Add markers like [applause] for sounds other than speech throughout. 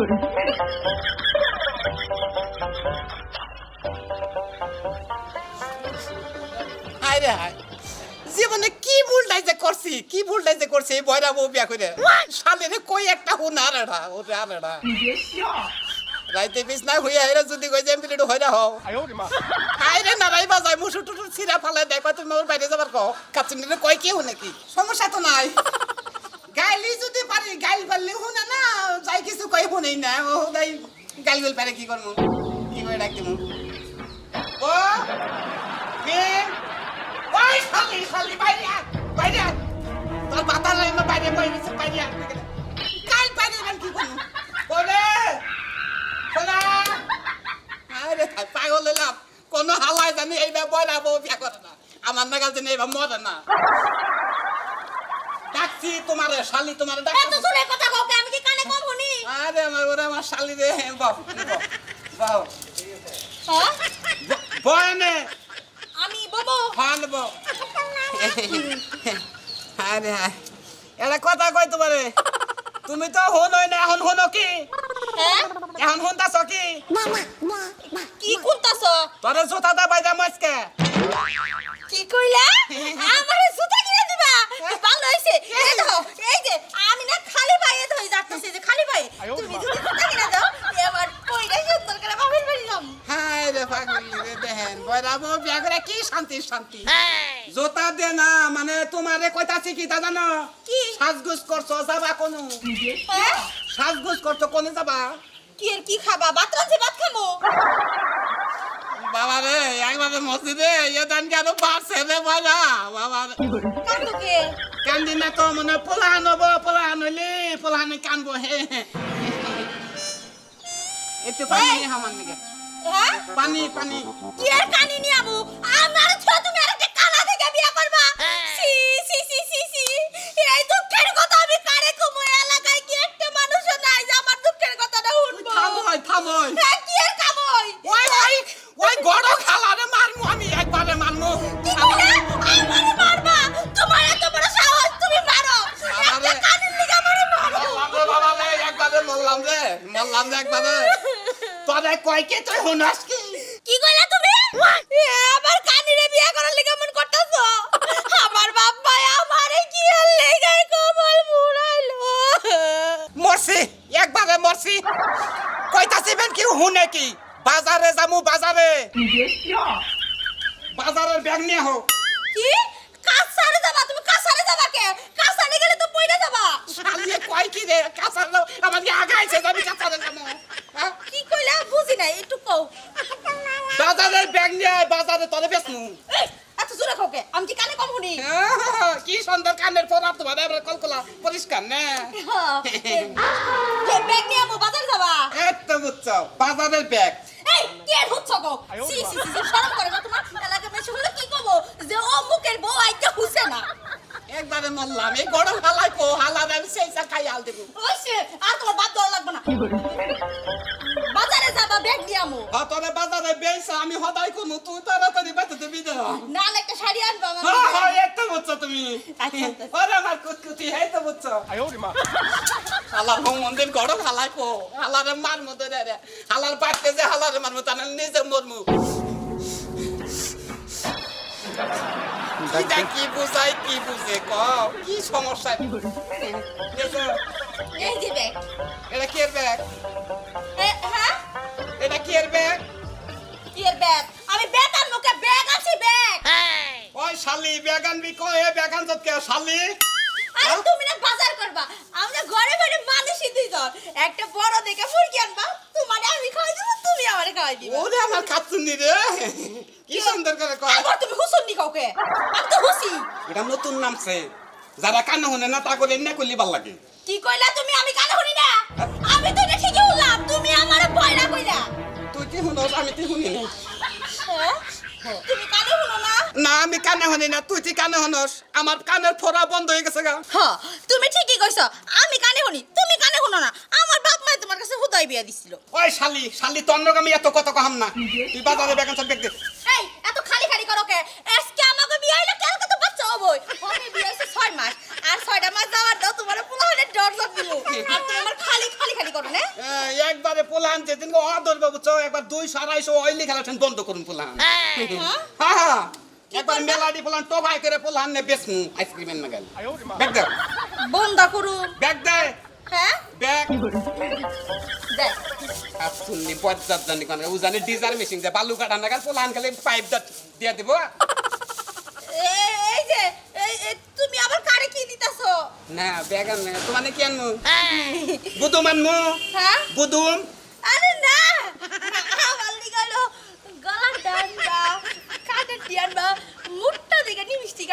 করে জীবনে কি ভুলটাই যে করছি কি ভুলটাই যে করছি এই বয়রা বউ বিয়া করে। সালেরে কই একটা হুন আর এডা ওরে আর এডা রাইতে বিছ না হইয়া হেরা যদি কই যে এমপিলিড হইরা হও। আইরে না রাই বাজায় মুসু টুটু ফালে তুমি ওর বাইরে যাবার কও। কাচিনিরে কই কেউ নাকি? সমস্যা তো নাই। গাইলি যদি পারি, গাইল পারলে শুনে না যাই কিছু কই, শুনেই না। ও যাই গাইল বল পারে, কি করব কি করে ডাক দিমু? ও, কে? ওই খালি খালি বাইরে বাইরে। তোর মাথা নাই না বাইরে বাইরে বাইরে আয়। গাইল বাইরে এবার কি করব ওরে শোনা। আরে পাগল হইলাম কোনো হাওয়ায় জানি এইবার বয়রা বউ বিয়া করে না। আমার নাগাল জানি এইবার মরে না। ডাকছি তোমারে শালি তোমারে এত জোরে কথা কাউকে আমি কি কানে কম শুনি আরে আমার ওরে আমার শালি রে বাহ বাহ হ্যাঁ? বয়নে আমি বাবু? আরে হায় এটা কথা কই তোমারে। তুমি তো হনই না এখন হনো কি? হ্যাঁ? এখন হনতাছ কি? কি কুলতাছ তোরে জোতাটা বাইজা মাছকে। কি কইলা আমারে জুতা কিনে দিবা ভালো হইছে এই দেখো এই যে আমি না খালি পায়ে ধই যাচ্ছি যে খালি পায়ে তুমি যদি জুতা কিনে দাও এবার কইরা সুন্দর করে বাবির বাড়ি যাম হায় রে পাগলি রে বয়রা বিয়া করে কি শান্তি শান্তি? জোতা দে না মানে তোমারে কইতাছি কি তা জানো? কি? সাজগুজ করছ যাবা কোনো? হ্যাঁ? সাজগুজ করছ কোনে যাবা? কি এর কি খাবা? ভাত রাঁধছি ভাত খামো। বাবা রে একবারে মসজিদে ইয়ে দান কেন বাড়ছে রে বয়রা বাবা কান্দুকে কান্দি না তো মানে পোলাহান হব পোলাহান হইলে পোলাহানে কানবো হে। একটু পানি আমার দিকে। হ্যাঁ? পানি পানি। কি আর কানি নি আমু আমার ছোট তুমি আর একটা কালা থেকে বিয়া করবা। সি সি সি সি সি এই দুঃখের কথা কইতাছি? কি হুনে কি? বাজারে যামু বাজারে। বাজারের ব্যাগ নিয়ে হোক কি? কাছারে যাবা তুমি কাছারে যাবা কে? কাছারে গেলে তো পয়রা যাবা। শালিয়ে কয় কি রে? কাঁচার আমার কি আগাইছে কাঁচারে যাব? হ্যাঁ? কি কইলা? বুঝি নাই একটু কও। বাজারের ব্যাগ নিয়ে বাজারে এই, এত জোরে কাউকে আমি কি কানে কম শুনি কি সুন্দর কানের পরার তোমার এবার কলকলা পরিষ্কার না? যে ব্যাগ নিয়ে আমু বাজার যাবা? এত বুঝছ বাজারের ব্যাগ। এই কে হচ্ছে গো? সি সি সি সি, শরম করে না তোমার এলাকা মেশে হলে কি কব? যে ও মুখের বউ আইতে হুসে না। একবারে মরলাম এই গরম হালাই কো হালার আমি সেই খাই আল দেবো। ওই সে, আর তোমার বাদ দেওয়া লাগবে না। আমো আর তোরে বাজারে বেইছা আমি হদাই কোন তুই তাড়াতাড়ি বাঁচাতে বিদে না একটা শাড়ি আনব আমার হ্যাঁ, হ্যাঁ, একটা বুঝছ তুমি। আচ্ছা, আচ্ছা। আরে তো বুঝছ। আয় ওরে মা। হালার হোম মন্দির হালারে মার মতো রে। রে হালার পারতে যে হালারে মার মতো না নিজে কি বুঝাই ক কি? সমস্যা? এটা কি ব্যাগ? কি এর ব্যাগ কি এর ব্যাগ আমি ব্যাগ আর মুখে ব্যাগ আছি ব্যাগ ওই শালি ব্যাগ আনবি কয় এ ব্যাগ আনছত কে? শালি? আরে তুমি না বাজার করবা। আমরা ঘরে ঘরে মানুষই দুইজন। একটা বড় দেখে মুরগি আনবা। তোমারে আমি খাওয়াই দিব তুমি আমারে খাওয়াই দিবা। ওরে আমার খাচ্ছুনি রে। কি সুন্দর করে কয়? আবার তুমি হুসুননি কাউকে আমি তো হুসি। এটা নতুন নামছে যারা কান হনে না তা করে এনে করলি ভালো লাগে। কি কইলা তুমি? আমি কানে শুনি না। আমি তো ঠিকই বললাম তুমি আমারে বয়রা কইলা। তুই আমি তুই শুনি হ্যাঁ? না? আমি কানে শুনি না তুই তুই কানে শুনস আমার কানের ফোড়া বন্ধ হয়ে গেছে গা। হ তুমি ঠিকই কইছো আমি কানে শুনি তুমি কানে শুনো না। আমার বাপ মাই তোমার কাছে হুদাই বিয়া দিছিল। ওই শালি শালি তোর আমি এত কত কহাম না। তুই বাজারে বেগান সব দেখতে। এই এত খালি খালি করো কে? আজকে আমাকে বিয়ে হইলে কালকে তো বাচ্চা হবই। আমি বিয়ে হইছে ছয় মাস আর ছয়টা মাস যাওয়ার দাও তোমার পোলা হলে ডর দিল আর তুমি খালি করো না? একবারে পোলান যেদিন অদর বাবু চো একবার দুইশো আড়াইশো অয়েলি খেলাছেন বন্ধ করুন পোলান হ্যাঁ। হ্যাঁ একবার মেলাডি পোলান টোভাই করে পোলান নে বেসমু আইসক্রিমের নাগাল। ব্যাগ দে। বন্ধ করুন ব্যাগ দে। হ্যাঁ? ব্যাগ। দেখ। শুনলি পঞ্চাশ জানি কোন উজানি ডিজার মেশিন যে বালু কাটা নাগাল পোলান খালি পাইপ দা দিয়ে দিব। এই যে তুমি আবার দিতাছো? না ব্যাগ আনে তোমার কি আনমু? বুদুম আনমু? হ্যাঁ? বুদুম? আরে না! আমার লিগালো গলার ডান্ডা কানের ডিয়ানবা মুটটা দিকে নি। মিষ্টি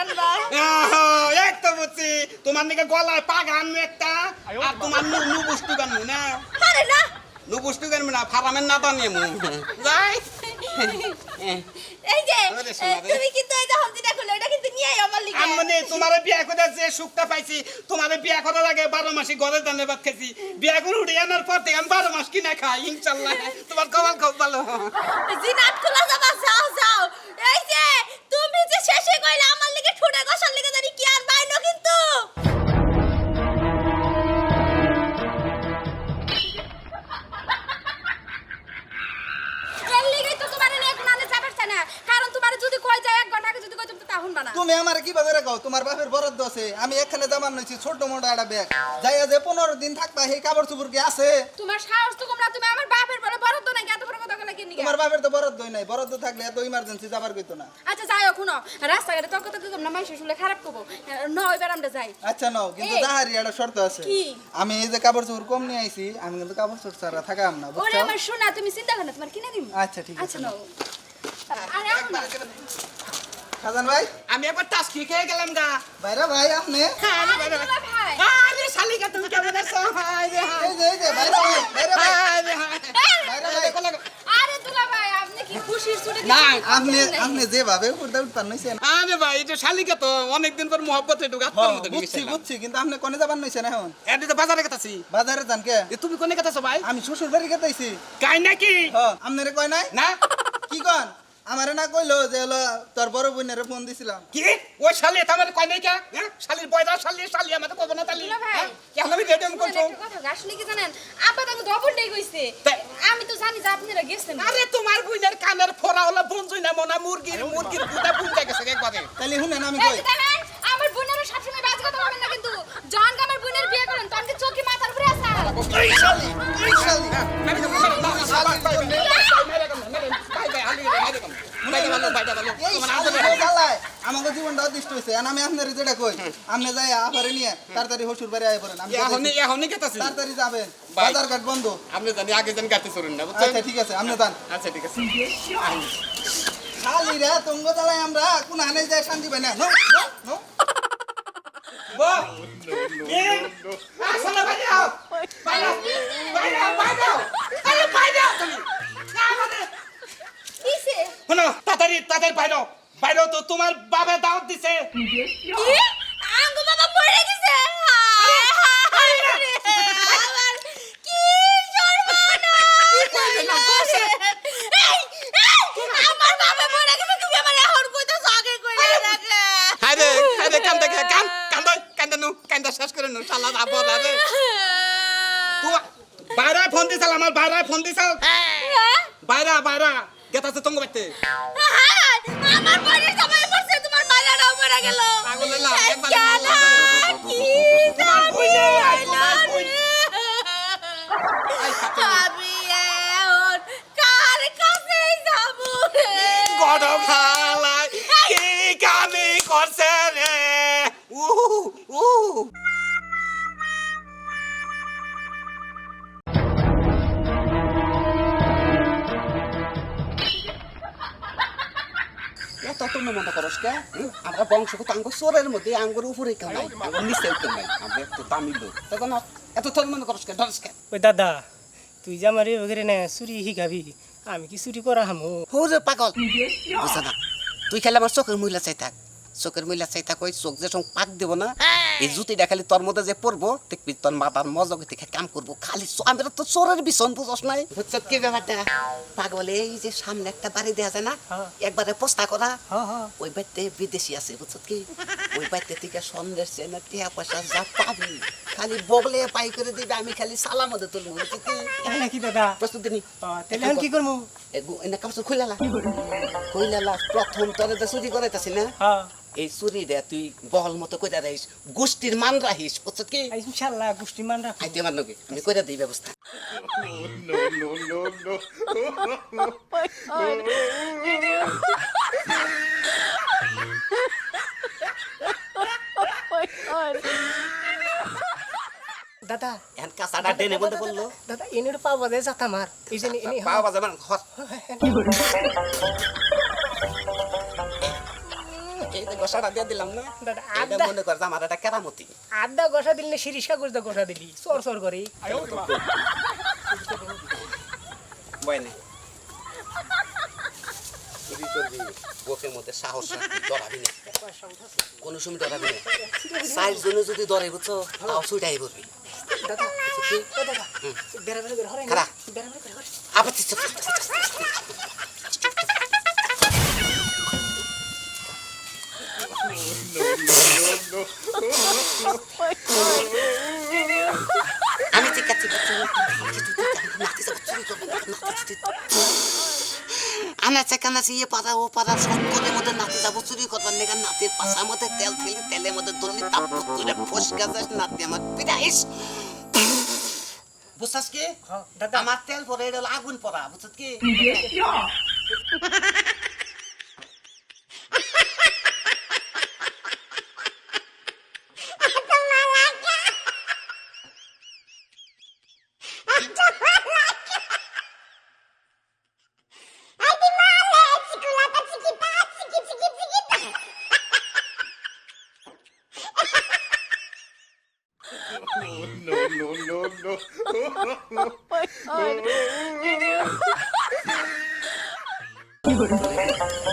আহা, এই তো বুঝছি। তোমার নাকি গলায় পাগ আনমু একটা আর তোমার নু নু বুস্তু গানমু না? আরে না! নু বুস্তু গানমু না ফারামের না দানিয়ে মু যাই। [laughs] এই যে আরে এ, সোনা রে। তুমি কিন্তু এই যে হলদিটা খুলে ওটা কিন্তু নিয়ে আয় আমার লিগে। আমি তোমার বিয়া করে যে সুখটা পাইছি তোমার বিয়া করার আগে বারো মাসে গলে দানে ভাত খেয়েছি। বিয়া করে উঠে আনার পর থেকে আমি বারো মাস কিনা খাই ইনশাল্লাহ। তোমার কপাল খুব ভালো। জিনাত এখানে নইছি ছোট মোটা একটা ব্যাগ যাইয়া যে পনেরো দিন থাকবা সেই কাপড় চুপুর কি আছে? তোমার সাহস তো কম না তুমি আমার বাপের বলে তো নাকি এত বড় কথা বলে কি নিগা তোমার বাপের তো বরাদ্দই নাই বরাদ্দ থাকলে এত ইমার্জেন্সি যাবার কইতো না। আচ্ছা যাই শুনো রাস্তাঘাটে তর্ক তর্ক কম না মাইসে শুনলে খারাপ করব। ন এবার আমরা যাই। আচ্ছা নাও কিন্তু এই। একটা শর্ত আছে। কি? আমি এই যে কাপড় চোপড় কম নিয়ে আইছি আমি কিন্তু কাপড় চোপড় ছাড়া থাকাম না ওরে বুঝছ? আমার শোনা তুমি চিন্তা করো না তোমার কিনে দিম? আচ্ছা ঠিক আছে আচ্ছা নাও। আরে এখন। খাজান ভাই। আমি একবার টাস খেয়ে গেলাম গা। বাইরে ভাই আপনি? আরে দুলা ভাই। আরে শালিকা তুমি কেমন আছো? হাই রে হাই এই যে এই যে বাইরে ভাই বাইরে ভাই। হাই রে হাই বাইরে ভাই। আরে দুলা ভাই আপনি কি খুশির ছুটি না, আপনি আপনি যেভাবে নইছেন আরে ভাই এটা শালিকা তো অনেকদিন পর মোহব্বত একটু হ্যাঁ, বুঝছি বুঝছি কিন্তু আপনি কোনে যাবার নইছেন এখন? এটি তো বাজারে গেতাছি বাজারে যান কে? এ তুমি কোনে গেতাছো ভাই? আমি শ্বশুর বাড়ি গেতাইছি কাই নাকি হ্যাঁ আপনারে কয় নাই? না। কি কন? আমারে না কইলো যে হলো তোর বড় বোনের ফোন দিছিলাম কি ওই শালি এটা আমার কয় নাই কে হ্যাঁ শালির বয়দা শালি শালি আমাদের কব না তালি। হ্যাঁ? কেন আমি শুনেন করছ কথা আসলে কি জানেন আব্বা তাকে ডবল ডে কইছে আমি তো জানি যে আপনারা গেছেন আরে তোমার বুইনের কানের ফোরা হলো বঞ্জুই না মনা মুরগির মুরগির গুদা বুনতে গেছে একবারে তাহলে শুনেন আমি কই আমার বোনেরও সবসময় বাজে কথা বলবেন না কিন্তু যখন আমার বোনের বিয়ে করেন তখন কি চোখে মাথার উপরে আসা এই শালি এই শালি মেরে দাও, মেরে দাও, না, না, বাই, বাই, বাই, মেরে দাও, মেরে দাও, বাই, বাই, হালি রে, মেরে দাও। বাইটা ভালো, ভালো। তোমার আমাকে জীবনটা হইছে। আর আমি আপনারে যেটা কই আপনি যাই আপারে নিয়ে তাড়াতাড়ি শ্বশুর বাড়ি আয় পড়েন। আমি এখনই যাইতেছি। তাড়াতাড়ি যাবেন। বাজার ঘাট বন্ধ। আপনি জানি আগে জানি গাতে চলুন না বুঝছেন? আচ্ছা ঠিক আছে আপনি যান। আচ্ছা ঠিক আছে। শালি রে তুঙ্গ জ্বালাই আমরা কোন হানে যায় শান্তি পাই না। No no no. বউ, কি? আসলে বাইরে আও। বাইরে আও, বাইরে আও, বাইরে আও। আরে বাইরে আও তুমি। না, আমাদের- কিসে শোনো, তাড়াতাড়ি তাড়াতাড়ি বাইরে। বাইরে তো তোমার বাবা দাওয়াত দিছে। কি? আঙ্গু বাবা মরে গেছে? আমার কি সর্বনাশ এই, এই, আমার বাবা মরে গেছে তুমি আমার এখন কইতাছো আগে কইলা রাখে। হায়রে হায়রে কান্দা কে? কান কান্দা কান্দা নু কান্দা শেষ করে নু শালা আবর আরে তোমার বাইরে ফোন দিছাল আমার বাইরে ফোন দিছাল। বাইরে বাইরে। গেতাছে তঙ্গ বাইতে আমার বাড়ির সবাই মরছে তোমার মায়েরাও মরে গেল। একবার কি। আমি এখন কার কাছে যাব গড খালাই এত তুমি মনে করস কে? বংশকে তো চোরের মধ্যে আঙ্গুর উপরে কেউ নাই আঙ্গুর নিচে কেউ নাই আমরা একটু দামি লোক। তখন এত তোর মনে করস কে ধরস কে ওই দাদা তুই যে আমার না চুরি শিখাবি আমি কি চুরি করা হামো? হোরে পাগল। বুঝা না তুই খেলে আমার চোখের মহিলা চাই থাক চোখের মহিলা চাই থাক ওই চোখ যে সঙ্গে পাক দেবো না এই জুতিটা খালি তোর মধ্যে যে পড়ব দেখবি তোর মাথার মজকে থেকে কাম করব। খালি চো- আমি তো চোরের বিছন বুঝস নাই? বুঝছ কি ব্যাপারটা? পাগলে এই যে সামনে একটা বাড়ি দেয়া যায় না হ্যাঁ। একবারে পোস্তা করা হ্যাঁ হ্যাঁ। ওই বাড়িতে বিদেশি আছে বুঝছ কি? ওই বাড়িতে থেকে সন্দেশ চেনা টিয়া পয়সা যা পাবি। খালি বগলে পাই করে দিবে আমি খালি সালাম মধ্যে তুলবো বুঝছ কি? নাকি দাদা? প্রস্তুতি নি। তাহলে কি করব? এনে কাপড় খুইলালা খুইলালা প্রথম তোরে তো চুরি করাইতাছি না? হ্যাঁ। এই চুরি দে তুই বহল মতো কইরা রাখিস গোষ্ঠীর মান রাখিস বুঝছ কি? ইনশাল্লাহ গোষ্ঠী মান রাখো আইতে আমার নাকি আমি কইরা দিই ব্যবস্থা। দাদা এখন কাঁচাটা ডেনে বলতে বলল। দাদা এনে পাওয়া যায় যাতা মার। এই যে এনে পাওয়া বাজে মানে হর এই যে গোসাটা দিয়ে দিলাম না? এটা মনে কর আমার একটা কেরামতি। আদা গসা দিলে না শিরিষ দা দিলি চর চর করে। চুরি করবি বুকের মধ্যে সাহস ডরাবি না। কোনো সময় ডরাবি না। চার জনে যদি ডরে বুঝছ তাও ছুটাই বলবি দাদা আমি ঠিক আছে আনাচে কানাচে ইয়ে পাড়া ও পাড়া সব মধ্যে নাচে যাব চুরি করবার নেগা নাতের পাশার মধ্যে তেল ফেলি তেলের মধ্যে ধরলি তাপ করে ফসকা যাস নাতে আমার পিটাইস বুঝছাস কি হ্যাঁ, আমার তেল পরে এটা আগুন পড়া বুঝছিস কি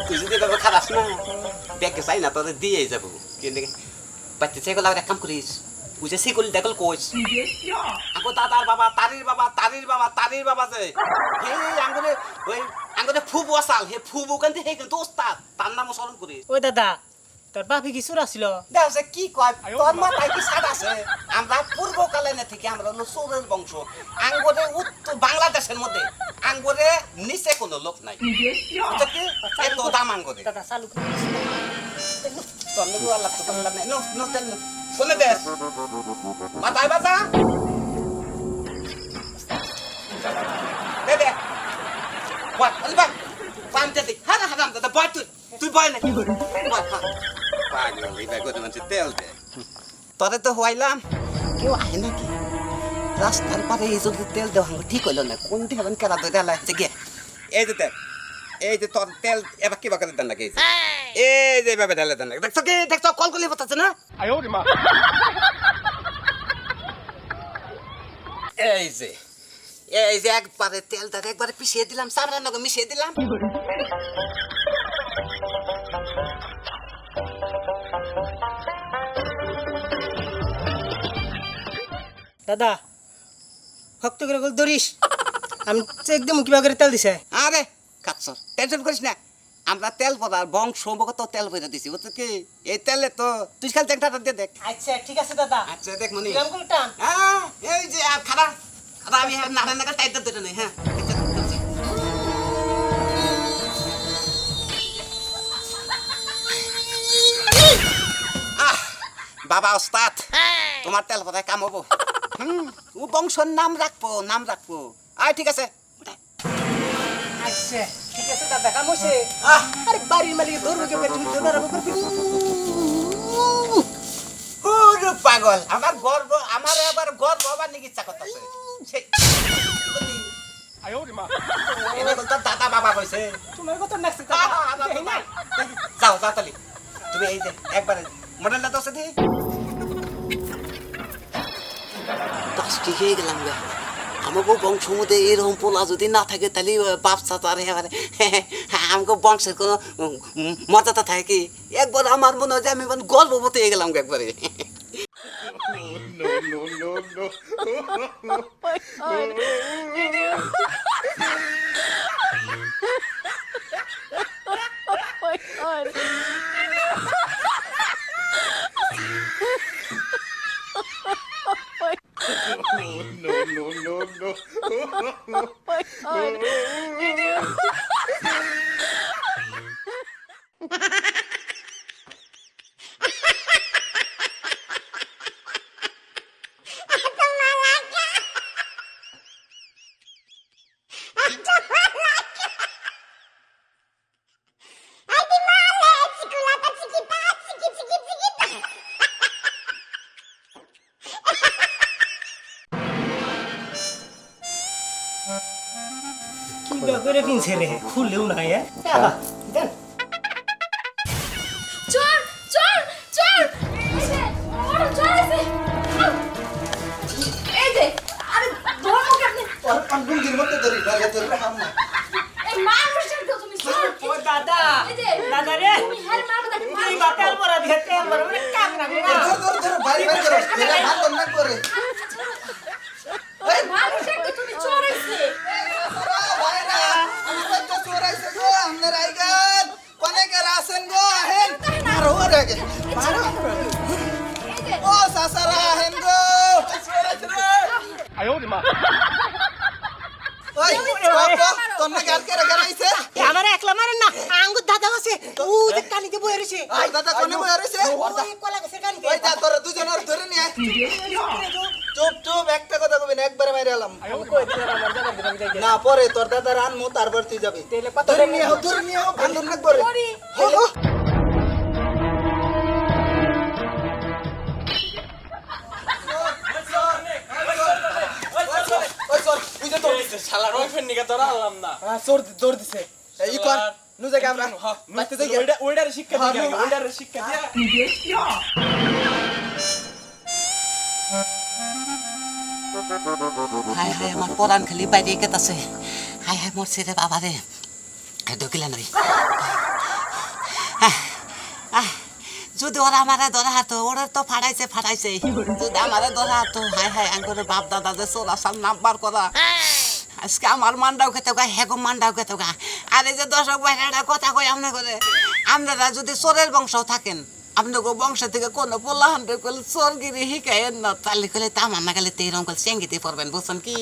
তুই যদি এভাবে না ব্যাগকে চাই না তোদের দিয়ে যাব। কিন্তু বাচ্চা সেগুলো এক কাম করিস বুঝে সেগুলি দেখল কোচ আগো দাদার বাবা তারির বাবা তারির বাবা তারির বাবা যে। হে আঙ্গুরে ওই আঙ্গুরে ফুবু আসাল হে ফুবু কান্তি হে কিন্তু ওস্তাদ তার নাম স্মরণ করিস ওই দাদা তোর বাপি কি চুর আসছিল দেখ যে কি কয় তোর মাথায় কি সাদ আছে? আমরা পূর্বকালে না থেকে আমরা হলো সৌরের বংশ। আঙ্গরে উত্তর বাংলাদেশের মধ্যে। আঙ্গরে নিচে কোনো লোক নাই? এত দাম আঙ্গরে দাদা চালু করে আল্লাহ তো তোর লাভ নো নো তেল কোনে দেশ মাথায় বাজা দে দে। হারাম দাদা বয় তুই। তুই বয় না? পাগল এই ব্যাগ মানে তেল দে। তোরে তো হইলাম কেউ আহে নাকি? রাস্তার পারে এই যদি তেল দেওয়া ঠিক হইল না কোন দিকে হবেন কেনা ধরে আলাই গিয়ে এই যে তেল এই যে তোর তেল এবার কি বাকালে দেন নাকি? এই যে এভাবে ঢেলে দেন দেখছ কি? দেখছ কল করলে বলতেছে না? এই যে এই যে একবারে তেলটা একবারে পিছিয়ে দিলাম সামরার নগে মিশিয়ে দিলাম। দাদা শক্ত করে গল ধরিস। আমি চেক দেবো কিবা করে তেল দিছে। আরে কাচ্ছ টেনশন করিস না। আমরা তেল পদার বংশ সম্ভবত তেল পয়সা দিছি বুঝছ কি? এই তেলে তো তুই খালি ট্যাংটাটা দিয়ে দেখ। আচ্ছা ঠিক আছে দাদা। আচ্ছা দেখ মনি। হ্যাঁ এই যে আর খারাপ খারাপ আমি আর নাড়া নাড়া টাইট দিতে নেই হ্যাঁ। বাবা ওস্তাদ তোমার তেল পথায় কাম হব। হুম, ও বংশর নাম রাখব নাম রাখব। আয় ঠিক আছে। আচ্ছা ঠিক আছে দাদা কাম হয়েছে আহ। আরে বাড়ির মালিক ধরবো কে তুমি তো পাগল আমার গর্ব আমার আবার গর্ব হবার নাকি ইচ্ছা করতেছে। দাদা বাবা কইছে। তোমার যাও যাও তালি তুমি এই যে একবারে মডেলটা দশে দি ঠিক হয়ে গেলাম গা আমাকে বংশ মধ্যে এরকম পোলা যদি না থাকে তাহলে বাপ চাচার এবারে আমাকে বংশের কোনো মর্যাদা থাকে কি একবার আমার মনে হয় যে আমি মানে গর্ভবতী হয়ে গেলাম একবারে কি করে ফিনছে রে খুললেও না হ্যাঁ? দেন চোর চোর চোর এই যে ওরা চোর আছে এই যে আরে ধর্ম কেমনে ওর পান্ডুঙ্গির মধ্যে ধরি ধরে তোর হাম এই মানুষের তো তুমি চোর ও দাদা দাদা রে। তুমি হের মারবে তাকে তুই বা তেল ভরা দিয়ে তেল ভরা মানে কাম না ধর ধর ধর বাড়ি বাড়ি করে। ভাত না করে। বয়ে দাদা কোনে বই রইছে ওই কলা গাছের কানিতে ওই যা তোরা দুজনের ধরে নিয়ে চুপ চুপ একটা কথা কবি না একবারে মাইরে এলাম। না পরে তোর দাদার আনমু তারপর তুই যাবি। ধরে নিয়ে হোক ধরে নিয়ে হোক বান্ধব না করে হো হো। ওই চল তুই যে তোর শালার ওয়াইফের নিকে ধরা হলাম না। হ্যাঁ চোর চোর দিছে। এই কর। নু জায়গা আমরা? বাইতে যাই ওইটা ওইটার শিক্ষা হ্যাঁ, দিয়ে নো, ওইটার শিক্ষা দিয়ে। হায় হায় আমার পরাণ খালি বাইরে কেতাছে হায় হায় মরছে রে বাবা রে। ঢুকিলে নই যদি ওরা আমারে ধরা হাতো ওরা তো ফাড়াইছে ফাড়াইছে। যদি আমারে ধরা হাতো হায় হায় আঙ্গুরে বাপ দাদা যে চোরাসার নাম্বার করা। আজকে আমার মান্ডাও খেতে গা হেগো মান্ডাও খেতে গা আর এই যে দর্শক বাইরে কথা কই আমনে করে আপনারা যদি চোরের বংশ থাকেন আপনাকে বংশ থেকে কোনো পোলাহান চোরগিরি শিখাইন না। তাহলে কলে তা মান্না গেলে রঙ করে চেঙ্গিতে পড়বেন বুঝছেন কি?